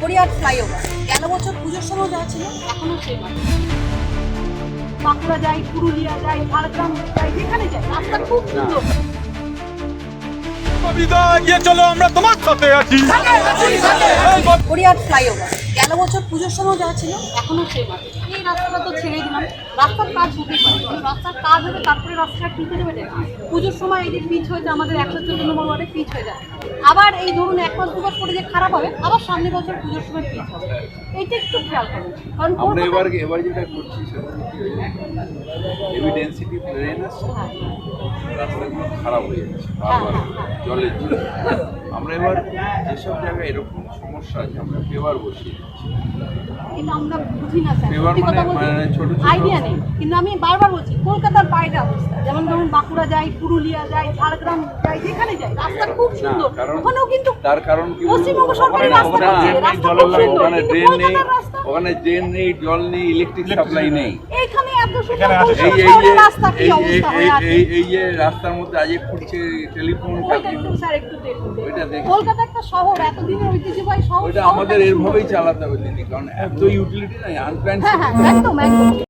হরিয়ার flyover. গেল বছর পুজোর সময় যা ছিল এখনও সেই বাঁকুড়া যাই পুরুলিয়া যাই ঝাড়গ্রাম যাই যেখানে যাই রাস্তা খুব সুন্দর। চলো আমরা তোমার সাথে আছি। বছর ফ্লাইওভার। গেল বছর পুজোর সময় যা ছিল এখনও সেই এই রাস্তাটা তো ছেড়ে দিলাম। রাস্তার কাজ হতেই পারে। রাস্তার কাজ হবে তারপরে রাস্তাটা ঠিক হয়ে যাবে পুজোর সময় এই যে পিচ হয়েছে আমাদের একশো চোদ্দ নম্বর ওয়ার্ডে পিচ হয়ে যাবে আবার এই ধরুন এক মাস দু মাস পরে যে খারাপ হবে আবার সামনে বছর পুজোর সময় পিচ হবে। এইটা একটু খেয়াল করুন। কারণ আমরা এবার এবার যেটা করছি সেটা হচ্ছে কি হেভি ডেন্সিটি প্লেন আছে হ্যাঁ, রাস্তাগুলো খারাপ হয়ে যাচ্ছে বারবার জলের জন্য। আমরা এবার যেসব জায়গায় এরকম সমস্যা আছে আমরা পেবার বসিয়ে দিচ্ছি। কিন্তু আমরা বুঝি না স্যার। কথা মানে- মানে ছোট- আইডিয়া নেই। কিন্তু আমি বারবার বলছি কলকাতার বাইরে অবস্থা। যেমন ধরুন বাঁকুড়া যাই পুরুলিয়া যাই ঝাড়গ্রাম যাই যেখানে যাই রাস্তা খুব সুন্দর। ওখানেও কিন্তু তার কারণ কি পশ্চিমবঙ্গ সরকারি রাস্তা রাস্তা খুব সুন্দর, ওখানে ড্রেন নেই ওখানে ড্রেন নেই জল নেই ইলেকট্রিক সাপ্লাই নেই। এইখানে এত সুন্দর রাস্তা কি অবস্থা এই- এই এই যে রাস্তার মধ্যে আজ খুঁজছে টেলিফোন স্যার একটু দেখুন। কলকাতা একটা শহর এতদিনের ঐতিহ্যবাহী শহর ওইটা আমাদের। এরভাবেই চালাতে হবে দিদি কারণ এত ইউটিলিটি নাই আনপ্ল্যান হ্যাঁ হ্যাঁ একদম একদম।